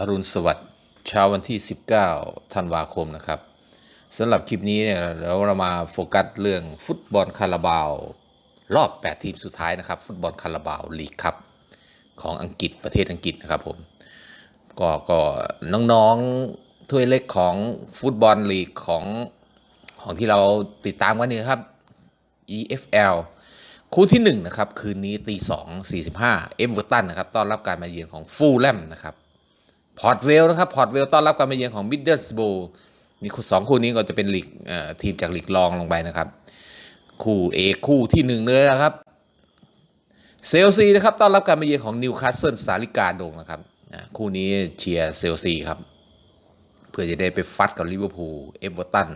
อรุณสวัสดิ์เช้าวันที่ 19 ธันวาคมนะครับสำหรับคลิปนี้เนี่ยเราเรามาโฟกัสเรื่องฟุตบอลคาราบาว รอบ 8 ทีมสุดท้ายนะครับ ฟุตบอลคาราบาวลีกครับของอังกฤษประเทศอังกฤษนะครับผมก็ก็น้องๆถ้วยเล็กของฟุตบอลลีกของของที่เราติดตามกันนี่ครับ EFL คู่ที่1นะครับคืนนี้ตี2 45เอเวอร์ตันนะครับต้อนรับการมาเยือนของฟูลแลมนะครับ พอร์ตเวลนะครับพอร์ตเวลต้อนรับการมาเยือนของมิดเดิลสโบมีสองคู่นี้ก็จะเป็นลีกทีมจากลีกรองลงไปนะครับ คู่เอกคู่ที่หนึ่งเลยนะครับเซลซีนะครับต้อนรับการมาเยือนของนิวคาสเซิลสาลิกาดงนะครับคู่นี้เชียร์เซลซีครับ เพื่อจะได้ไปฟัดกับลิเวอร์พูลเอเวอร์ตัน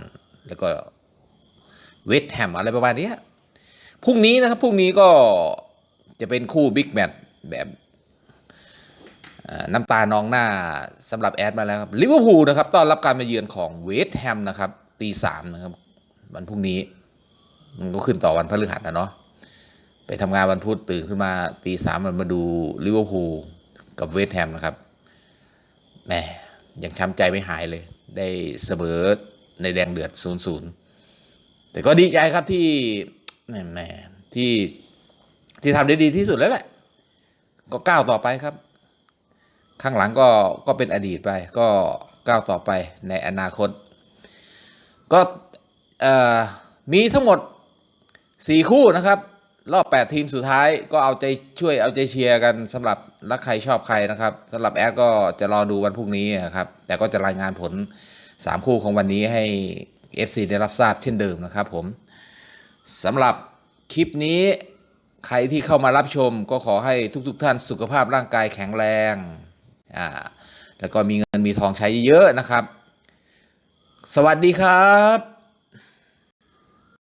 แล้วก็เวสต์แฮมอะไรประมาณนี้พรุ่งนี้นะครับพรุ่งนี้ก็จะเป็นคู่บิ๊กแมตช์แบบ น้ำตานองหน้าสำหรับแอดมาแล้วครับลิเวอร์พูลนะครับต้อนรับการมาเยือนของเวสต์แฮมนะครับตีสามนะครับวันพรุ่งนี้ มันก็ขึ้นต่อวันพฤหัสนะเนาะไปทำงานวันพุธตื่นขึ้นมาตีสามมันมาดูลิเวอร์พูลกับเวสต์แฮมนะครับแหมยังช้ำใจไม่หายเลย ได้เสมอในแดงเดือดศูนย์ศูนย์แต่ก็ดีใจครับที่แหมแหมที่ที่ทำได้ดีที่สุดแล้วแหละ ก็ก้าวต่อไปครับ ข้างหลังก็ก็เป็นอดีตไปก็ก้าวต่อไปในอนาคต ก็มีทั้งหมดสี่คู่นะครับ รอบ 8 ทีมสุดท้ายก็เอาใจช่วยเอาใจเชียร์กันสำหรับรักใครชอบใครนะครับสำหรับแอดก็จะรอดูวันพรุ่งนี้นะครับ แต่ก็จะรายงานผล 3 คู่ของวันนี้ให้ FC ได้รับทราบเช่นเดิมนะครับผมสำหรับคลิปนี้ใครที่เข้ามารับชมก็ขอให้ทุกๆทท่านสุขภาพร่างกายแข็งแรง อ่าแล้วก็มีเงินมีทองใช้เยอะนะครับ สวัสดีครับ